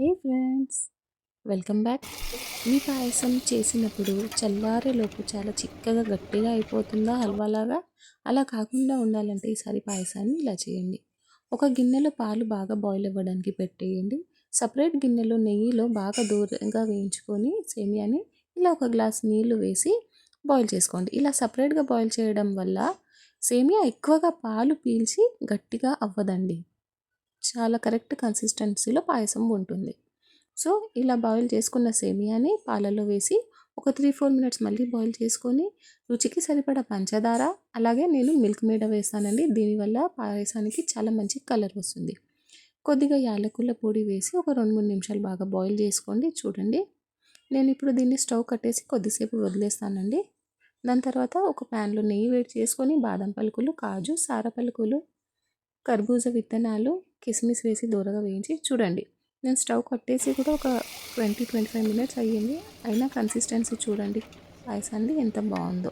హే friends welcome back మీ పాయసం చేసినప్పుడు చల్లారేలోపు చాలా చిక్కగా గట్టిగా అయిపోతుందా హల్వాలాగా? అలా కాకుండా ఉండాలంటే ఈసారి పాయసాన్ని ఇలా చేయండి. ఒక గిన్నెలో పాలు బాగా బాయిల్ అవ్వడానికి పెట్టేయండి. సపరేట్ గిన్నెలో నెయ్యిలో బాగా దూరంగా వేయించుకొని సేమియాని ఇలా ఒక గ్లాస్ నీళ్ళు వేసి బాయిల్ చేసుకోండి. ఇలా సపరేట్గా బాయిల్ చేయడం వల్ల సేమియా ఎక్కువగా పాలు పీల్చి గట్టిగా అవ్వదండి. చాలా కరెక్ట్ కన్సిస్టెన్సీలో పాయసం ఉంటుంది. సో ఇలా బాయిల్ చేసుకున్న సేమియాని పాలలో వేసి ఒక త్రీ ఫోర్ మినిట్స్ మళ్ళీ బాయిల్ చేసుకొని రుచికి సరిపడా పంచదార అలాగే నేను మిల్క్ మీద వేస్తానండి దీనివల్ల పాయసానికి చాలా మంచి కలర్ వస్తుంది. కొద్దిగా యాలకుల పొడి వేసి ఒక రెండు మూడు నిమిషాలు బాగా బాయిల్ చేసుకోండి. చూడండి. నేను ఇప్పుడు దీన్ని స్టవ్ కట్టేసి కొద్దిసేపు వదిలేస్తానండి. దాని తర్వాత ఒక ప్యాన్లో నెయ్యి వేడి చేసుకొని బాదం పలుకులు కాజు సార పలుకులు కర్బూజ విత్తనాలు కిస్మిస్ వేసి దూరగా వేయించి చూడండి. నేను స్టవ్ కట్టేసి కూడా ఒక ట్వంటీ ట్వంటీ ఫైవ్ మినిట్స్ అయ్యింది. అయినా కన్సిస్టెన్సీ చూడండి. పాయసాన్ని ఎంత బాగుందో.